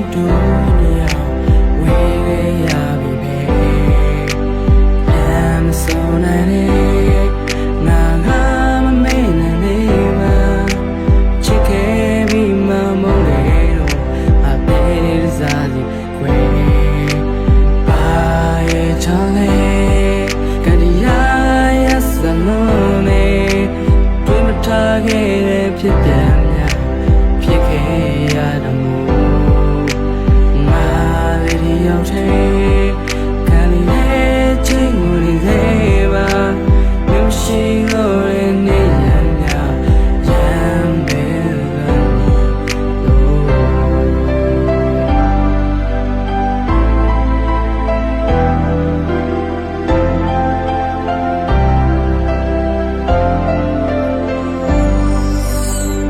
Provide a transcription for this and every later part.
ကြောင့်တူနေအောင်ဝေးခဲ့ရပြီပဲ I'm so nice နာငါမမေ့နိုင်သေးပါချစ်ခဲ့ပြီးမှမဟုတ်လေတော့အပေလေးစားစီခွေပါရဲ့ချောင်းလေးကတရားရစလုံးနေ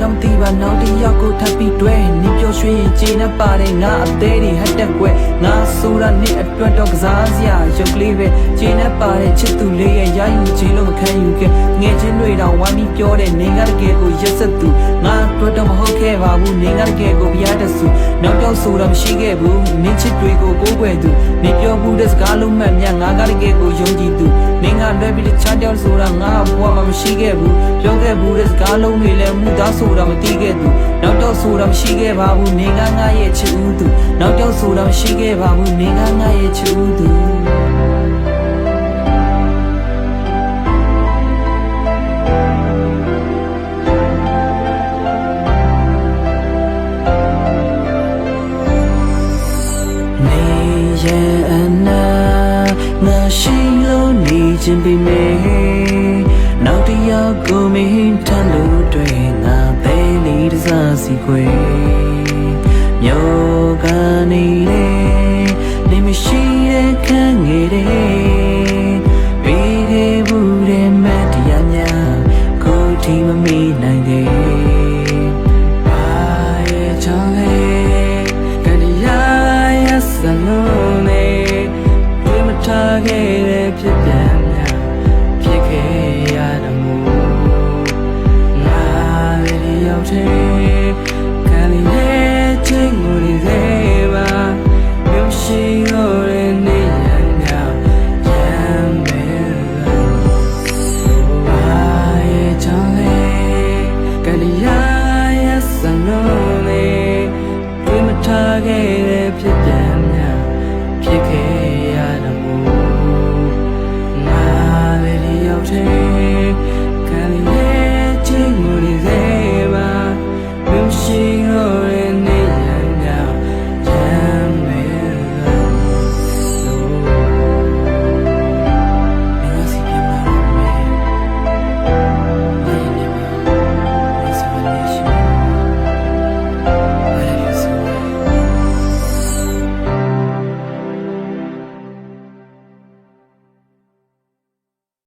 ငမ်တီးပါနောက်တစ်ယောက်ကိုထပ်ပြီးတွဲနေပြောရွှေရင်ခြေနဲ့ပါတယ်ငါအသေးတွေဟတ်တက်ကွယ်ငါဆိုတာနေအတွက်တော့ကစားစရာရုပ်ကလေးပဲခြေနဲ့ပါတယ်ချစ်သူလေးရဲ့ရယူခြင်းလို့မခံယူခဲ့ငယ်ချင်းတွေတော့ဝမ်းပြီးပြောတဲ့နေငါတကယ်ကိုရက်ဆက်သူငါအတွက်တော့မဟုတ်ခဲ့ပါဘူးနေငါတကယ်ကိုပြရတဲ့စုနောက်တော့ဆိုတာမရှိခဲ့ဘူးနေချစ်တွေကိုကိုးကွယ်သူနေပြောဘူးတဲ့စကားလုံးမှန်များငါကတကယ်ကိုယုံကြည်သူနေငါလွဲပြီးတခြားတယောက်ဆိုတာငါဘဝမှာမရှိခဲ့ဘူးပြောခဲ့ဘူးတဲ့စကားလုံးတွေလည်းမူသားဆိုတာမသိခဲ့သူနောက်တော့ဆိုတာမရှိခဲ့ပါဘူးနေငါငါရဲ့ချစ်ဦးသူနောက်တော့ဆိုတာမရှိခဲ့ပါဘူးနေငါငါရဲ့ချစ်ဦးသူနေရဲ့အနာငါ စီခွေမြို့ကနေလေနေမရှိတဲ့ခံငယ်တဲ့ပြီးခဲ့ဘူးတဲ့မတရားများကိုထိမမိနိုင်ခဲ့ပါရဲ့ချောင်းလေးကတရားရစလုံးလေးပြမထားခဲ့တဲ့ဖြစ်ပြန်များဖြစ်ခဲ့ရတော့မို့ငါရဲ့ရောက်တဲ့